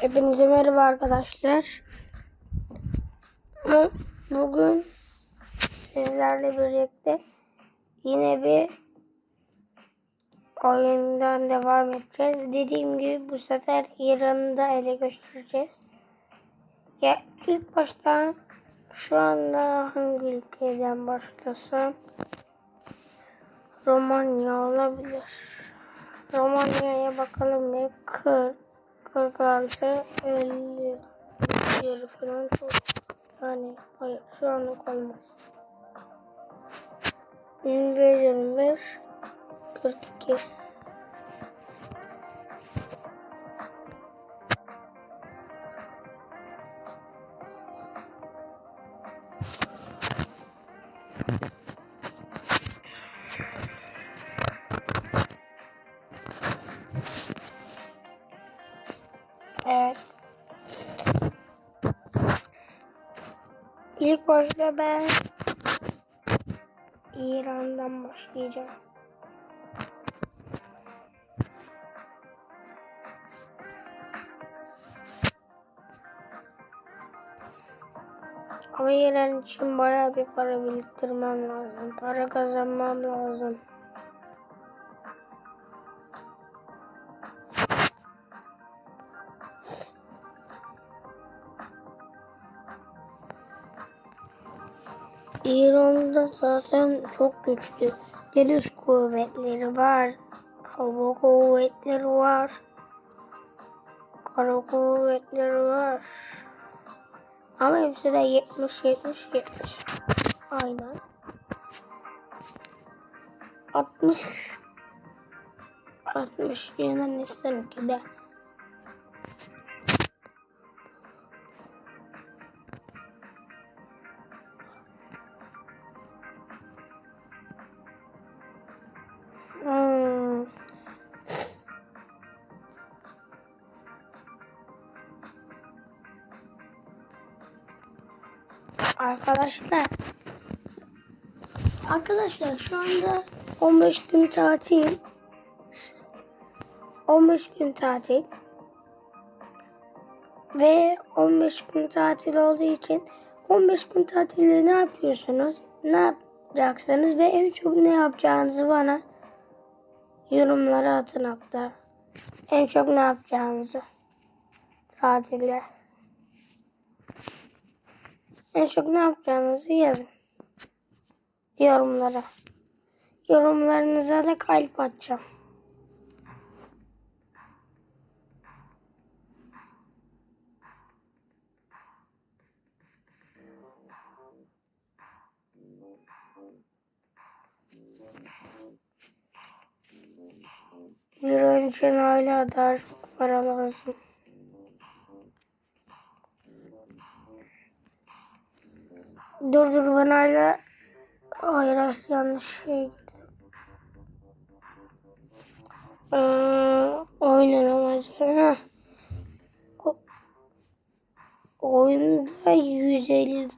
Hepinize merhaba arkadaşlar. Bugün sizlerle birlikte yine bir oyundan devam edeceğiz. Dediğim gibi bu sefer İran'ı ele geçireceğiz. Ya ilk başta şu anda hangi ülkeden başlasam Romanya olabilir. Romanya'ya bakalım bir 40 46 50 yarı falan çok yani hayır şu anlık olmaz. 21 25 42 İlk başta ben İran'dan başlayacağım. Ama İran için bayağı bir para biriktirmem lazım. Para kazanmam lazım. İran'da zaten çok güçlü. Deniz kuvvetleri var. Hava kuvvetleri var. Kara kuvvetleri var. Ama hepsi de 70 70 70. Aynen. 60 60 Yunanistan'ınki de. Arkadaşlar Arkadaşlar şu anda 15 gün tatil 15 gün tatil ve 15 gün tatil olduğu için 15 gün tatilde ne yapıyorsunuz? Ne yapacaksınız ve en çok ne yapacağınızı bana yorumlara atın hatta. En çok ne yapacağınızı tatilde. En çok ne yapacağınızı yazın. Yorumlara. Yorumlarınıza da kalp atacağım. Bir için hala daha çok para lazım. Dur dur ben hala hayır yanlış şey ee, oyunun amacı oyunda 150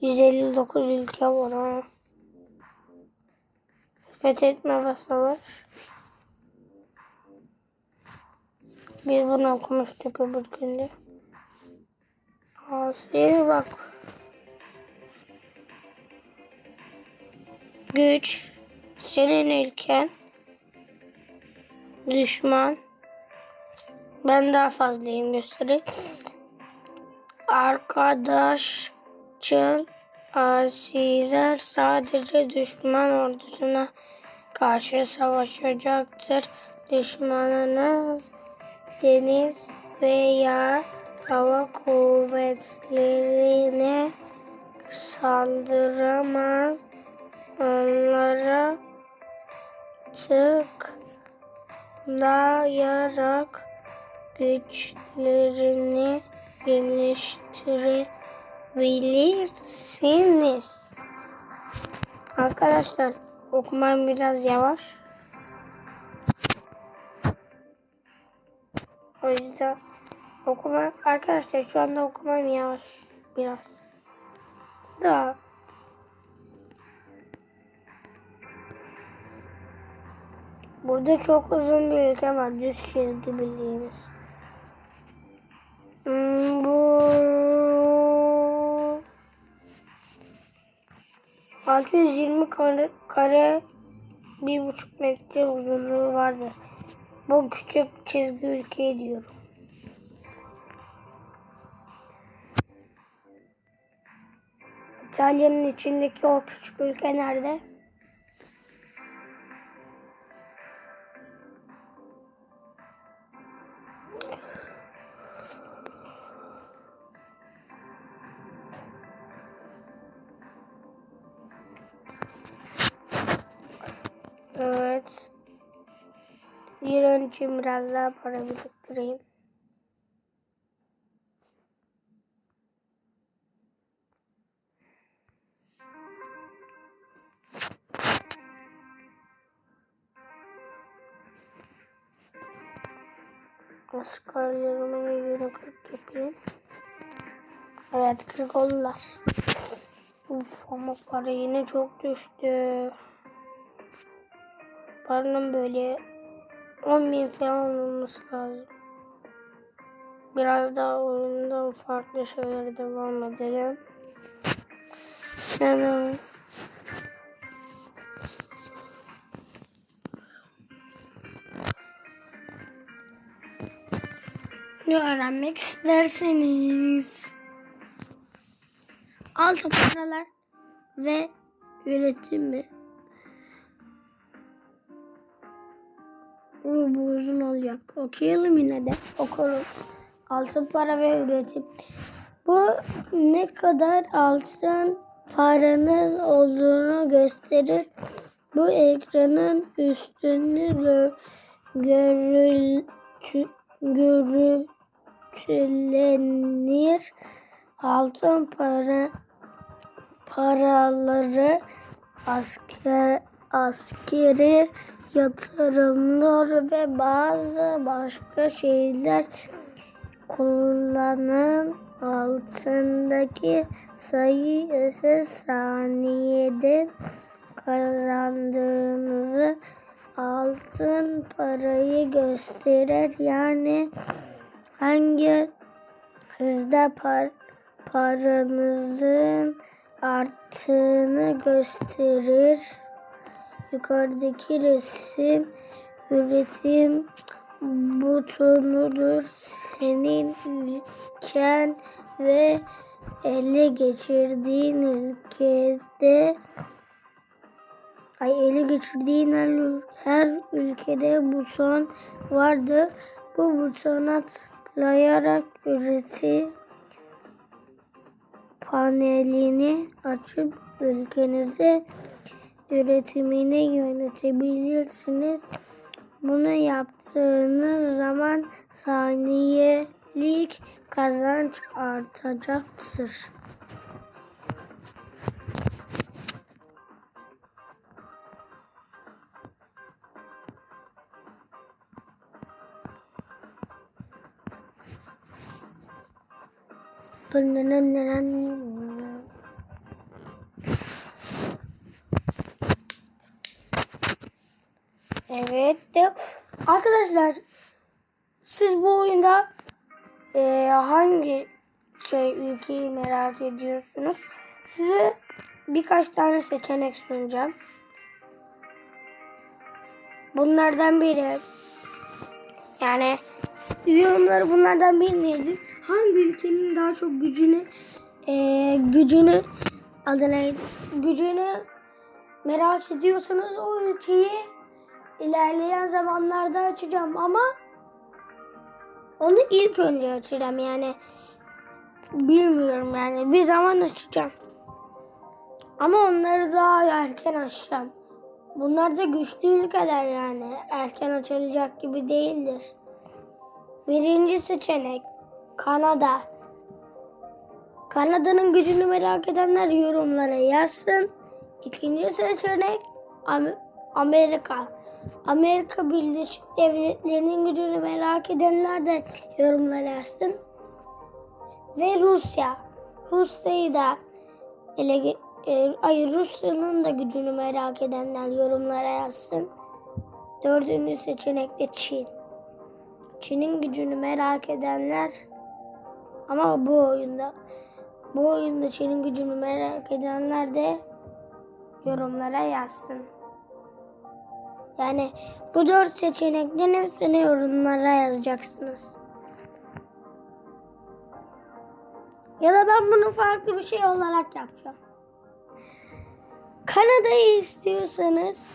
159 ülke var ha. Fethetme ve savaş. Biz bunu okumuştuk öbür günde. Asiye bak. Güç. Senin ülken. Düşman. Ben daha fazlayım göstereyim. Arkadaşçıl asiler sadece düşman ordusuna karşı savaşacaktır. Düşmanınız deniz veya hava kuvvetlerine saldıramaz. Onlara tıklayarak güçlerini geliştirebilirsiniz. Arkadaşlar okumam biraz yavaş. O yüzden okuma arkadaşlar şu anda okumam yavaş biraz. Da Burada çok uzun bir ülke var. Düz çizgi bildiğimiz. Hmm, bu 620 kare, kare bir buçuk metre uzunluğu vardır. Bu küçük çizgi ülke diyorum. İtalya'nın içindeki o küçük ülke nerede? An için biraz daha para biriktireyim. Askerlerime göre 40 yapayım. Evet 40 oldular. Uf ama para yine çok düştü. Paranın böyle 10 bin falan olması lazım. Biraz daha oyundan farklı şeylere devam edelim. Yani ne öğrenmek isterseniz altı paralar ve üretimi Bu, bu uzun olacak. Okuyalım yine de. Okuruz. Altın para ve üretim. Bu ne kadar altın paranız olduğunu gösterir. Bu ekranın üstünde gör, görültü, görüntülenir. Altın para paraları asker askeri yatırımlar ve bazı başka şeyler kullanın altındaki sayı ise saniyede kazandığınızı altın parayı gösterir. Yani hangi hızda par paranızın arttığını gösterir. Yukarıdaki resim üretim butonudur. Senin ülken ve ele geçirdiğin ülkede ay ele geçirdiğin her, her ülkede buton vardır. Bu butona tıklayarak üretim panelini açıp ülkenize üretimini yönetebilirsiniz. Bunu yaptığınız zaman saniyelik kazanç artacaktır. Evet de arkadaşlar siz bu oyunda e, hangi şey ülkeyi merak ediyorsunuz? Size birkaç tane seçenek sunacağım. Bunlardan biri yani yorumları bunlardan birini yazın. Hangi ülkenin daha çok gücünü e, gücünü adına gücünü merak ediyorsanız o ülkeyi ilerleyen zamanlarda açacağım ama onu ilk önce açacağım yani bilmiyorum yani bir zaman açacağım. Ama onları daha erken açacağım. Bunlar da güçlü ülkeler yani. Erken açılacak gibi değildir. Birinci seçenek Kanada. Kanada'nın gücünü merak edenler yorumlara yazsın. İkinci seçenek Am- Amerika. Amerika Birleşik Devletleri'nin gücünü merak edenler de yorumlara yazsın. Ve Rusya. Rusya'yı da ele e, ay Rusya'nın da gücünü merak edenler yorumlara yazsın. Dördüncü seçenek de Çin. Çin'in gücünü merak edenler ama bu oyunda bu oyunda Çin'in gücünü merak edenler de yorumlara yazsın. Yani bu dört seçenekten hepsini yorumlara yazacaksınız. Ya da ben bunu farklı bir şey olarak yapacağım. Kanada'yı istiyorsanız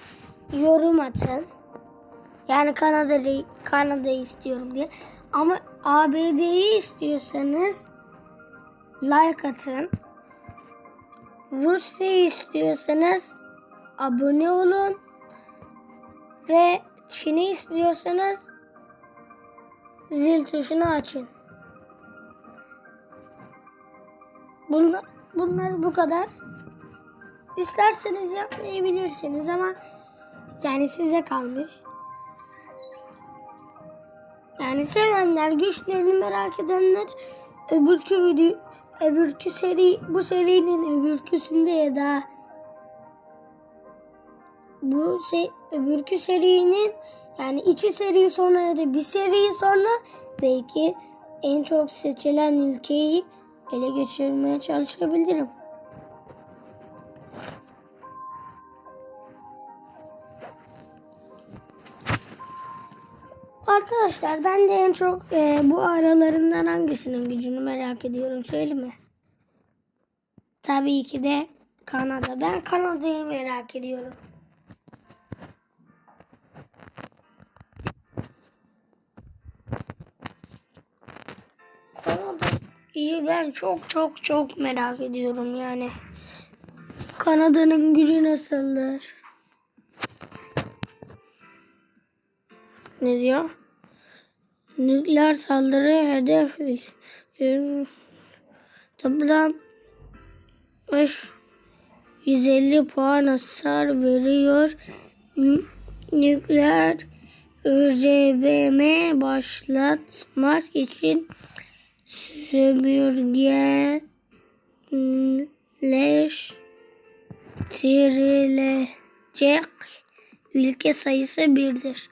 yorum atın. Yani Kanada'yı Kanada'yı istiyorum diye. Ama ABD'yi istiyorsanız like atın. Rusya'yı istiyorsanız abone olun. Ve Çin'i istiyorsanız zil tuşunu açın. Bunlar, bunlar bu kadar. İsterseniz yapmayabilirsiniz ama yani size kalmış. Yani sevenler, güçlerini merak edenler öbürkü video, öbürkü seri, bu serinin öbürküsünde ya da bu se öbürkü serinin yani iki seri sonra ya da bir seri sonra belki en çok seçilen ülkeyi ele geçirmeye çalışabilirim. Arkadaşlar ben de en çok e, bu aralarından hangisinin gücünü merak ediyorum söyleyeyim mi? Tabii ki de Kanada. Ben Kanada'yı merak ediyorum. Kanada'yı ben çok çok çok merak ediyorum yani. Kanada'nın gücü nasıldır? Ne diyor? Nükleer saldırı hedef toplam 150 puan hasar veriyor. Nü- Nükleer ÖCVM başlatmak için sömürgeleştirilecek ülke sayısı birdir.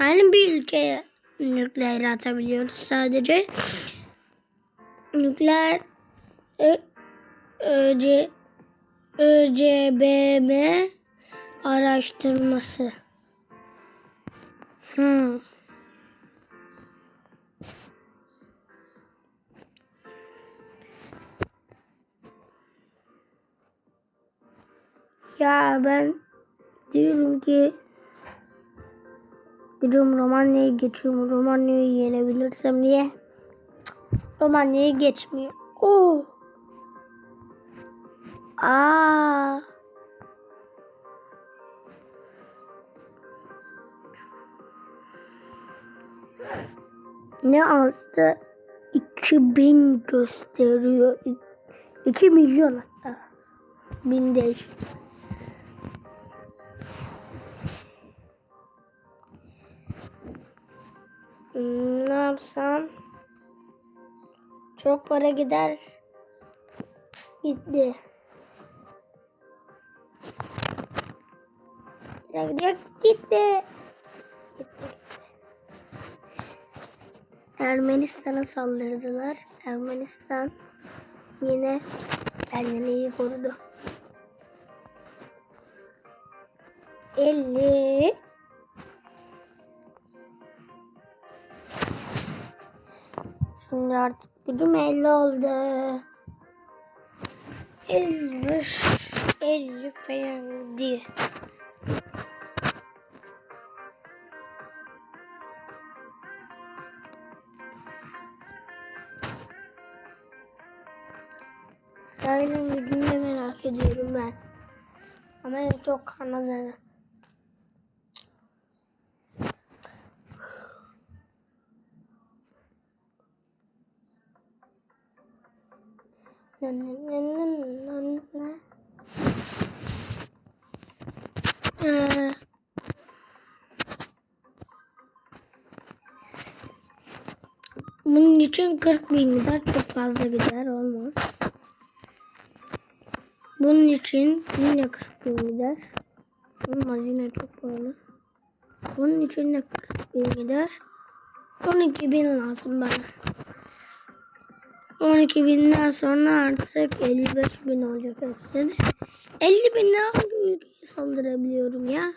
Yani bir ülkeye nükleer atabiliyoruz sadece. Nükleer Ö, ÖC, ÖCBM araştırması. Hmm. Ya ben diyorum ki Gidiyorum Romanya'ya geçiyorum. Romanya'yı yenebilirsem diye. Cık, Romanya'yı geçmiyor. Oo. Aa. Ne aldı? 2000 gösteriyor. 2 milyon hatta. Bin değil. Hmm, ne yapsam? Çok para gider. Gitti. Gidiyor gitti. Gitti. Ermenistan'a saldırdılar. Ermenistan yine kendini iyi korudu. 50 Şimdi artık gücüm 50 oldu. 53 50 falan diye. İsrail'in gücünü merak ediyorum ben. Ama en çok Kanada'nın. Bunun için 40 bin gider. Çok fazla gider. Olmaz. Bunun için yine 40 bin gider. Olmaz yine çok pahalı. Bunun için de 40 bin gider. 12 bin lazım bana. 12 binden sonra artık 55 bin olacak hepsi de. 50 bin hangi ülkeye saldırabiliyorum ya?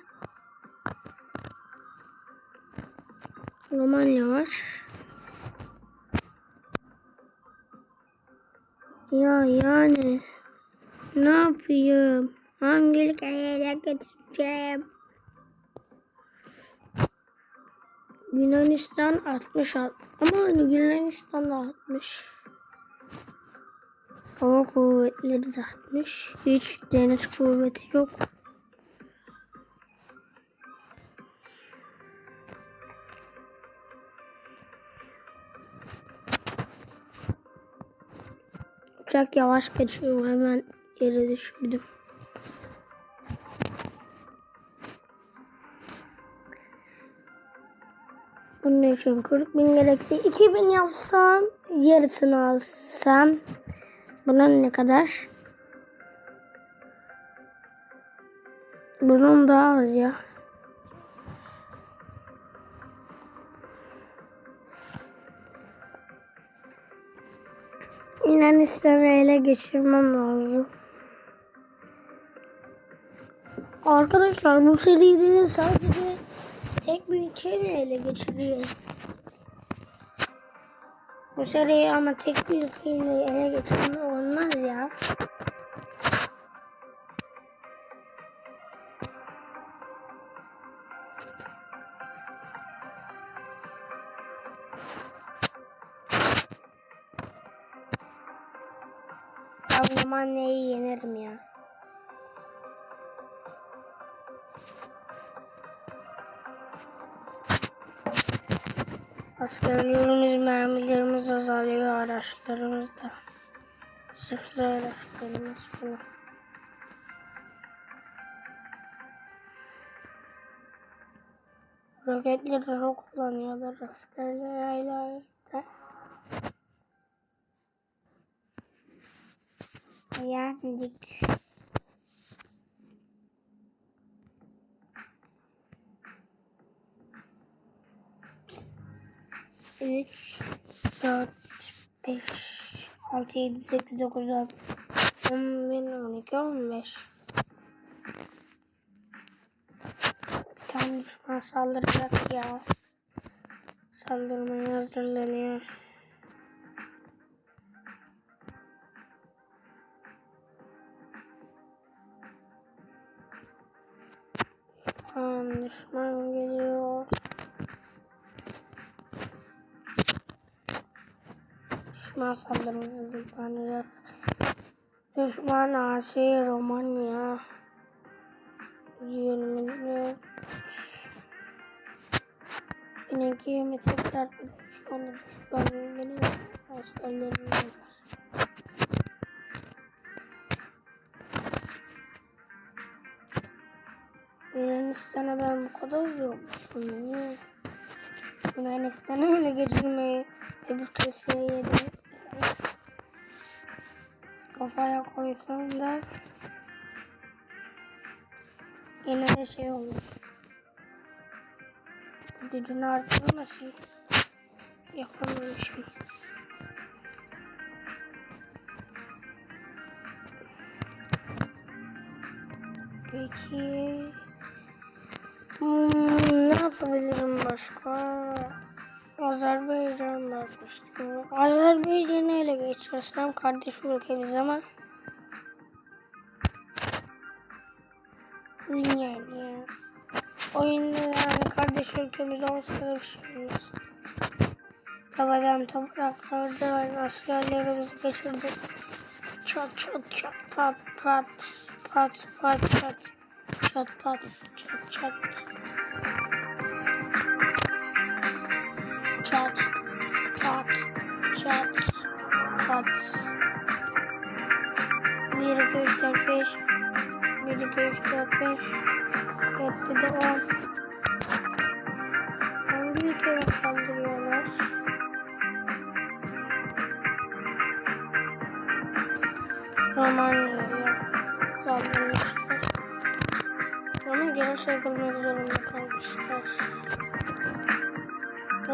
Romanya var. Ya yani ne yapayım? Hangi ülkeye geçeceğim? Yunanistan 60 at- ama Yunanistan da 60. Hava kuvvetleri de 60. Hiç deniz kuvveti yok. Uçak yavaş geçiyor hemen yere düşürdüm. Bunun için 40 bin gerekli. 2000 yapsam yarısını alsam bunun ne kadar? Bunun daha az ya. Yunanistan'ı ele geçirmem lazım. Arkadaşlar bu seride sadece tek bir ülkeyi ele geçiriyor. Bu ama tek bir ülkeyi ele geçirme olmaz ya. Ben Romanya'yı Askerlerimiz, mermilerimiz azalıyor, araçlarımız da. Sırflı araçlarımız falan. Roketleri çok kullanıyorlar askerler hala. Yendik. Üç, dört, beş, altı, yedi, sekiz, dokuz, on, on bir, on iki, on beş. Bir tane düşman saldıracak ya. Saldırmaya hazırlanıyor. Düşman saldırmaya hazırlanacak. Düşman asi Romanya. 24 Benimki 20 tekrar bir de şu anda düşman benim askerlerim var. Yunanistan'a ben bu kadar zormuşum. Niye? Yunanistan'ı öyle geçirmeyi ve bu keseye de kafaya koysam da yine de şey olur. Gücünü artırmasın. Yapamamışım. Peki Hmm, ne yapabilirim başka? Azerbaycan bakmıştım. Azerbaycan'ı ele geçirsem kardeş ülkemiz ama yani ya. Oyunda yani kardeş ülkemiz olsa da bir şey olmaz. Tabadan topraklarda askerlerimizi geçirdik. Çat çat çat pat pat pat pat pat çat pat çat çat çat çat. Çat. Pat. 1 2 3 4 5 1 2 3 4 5 Yetti de 10 Hangi ülkeye saldırıyorlar? Romanya'ya saldırmışlar. Ama geri çekilmek zorunda kalmışlar.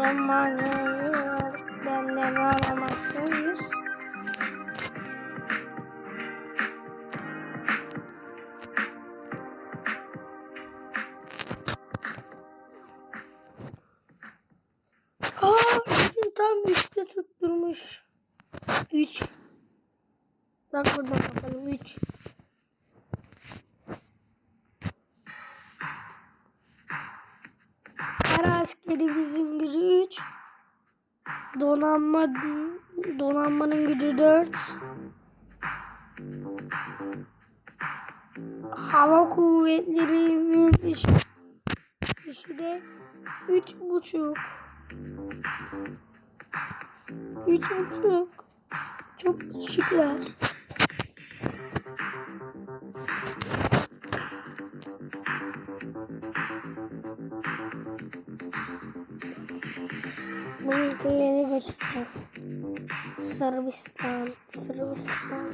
Romanya'yı benden alamazsınız. Hava kuvvetlerinin dışı, dışı de üç buçuk. Üç buçuk. Çok küçükler. Bu ülkeyi ele geçireceğim. Sırbistan, Sırbistan.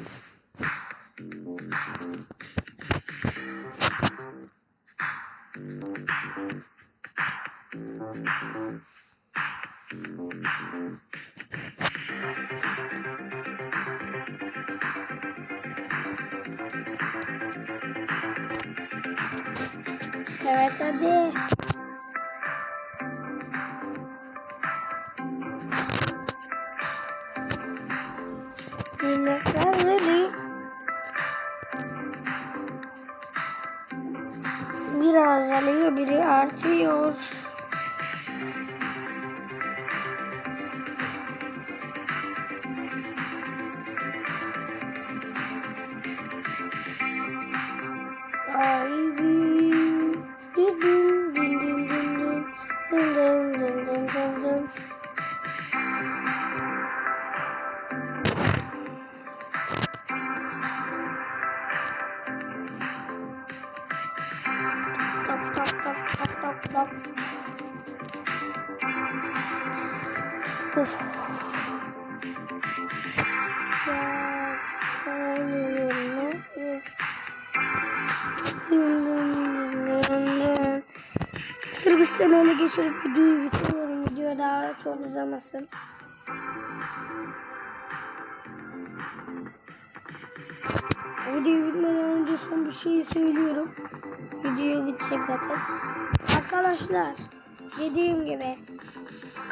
Evet hadi. Uf. Ya, ölüyorum. Uf. Sırbistan'ı ele geçirip videoyu bitiriyorum. Video daha çok uzamasın. Video bitmeden önce son bir şey söylüyorum. Video bitecek zaten. Arkadaşlar dediğim gibi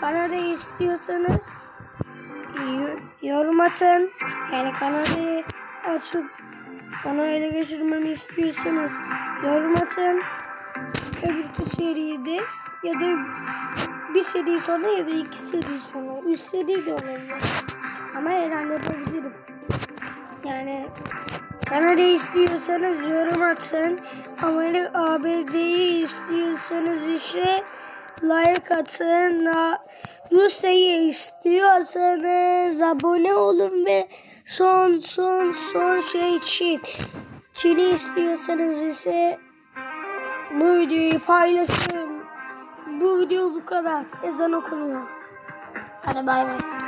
Kanada'yı istiyorsanız yorum atın. Yani Kanada'yı açıp bana ele geçirmemi istiyorsanız yorum atın. Öbürkü seride ya da bir seri sonra ya da iki seri sonra. Üç seri de olabilir. Ama eğlen yapabilirim. Yani Kanada'yı istiyorsanız yorum atın. Amerika ABD'yi istiyorsanız işte like atın. Rusya'yı istiyorsanız abone olun ve son son son şey Çin. Çin'i istiyorsanız ise bu videoyu paylaşın. Bu video bu kadar. Ezan okunuyor. Hadi bay bay.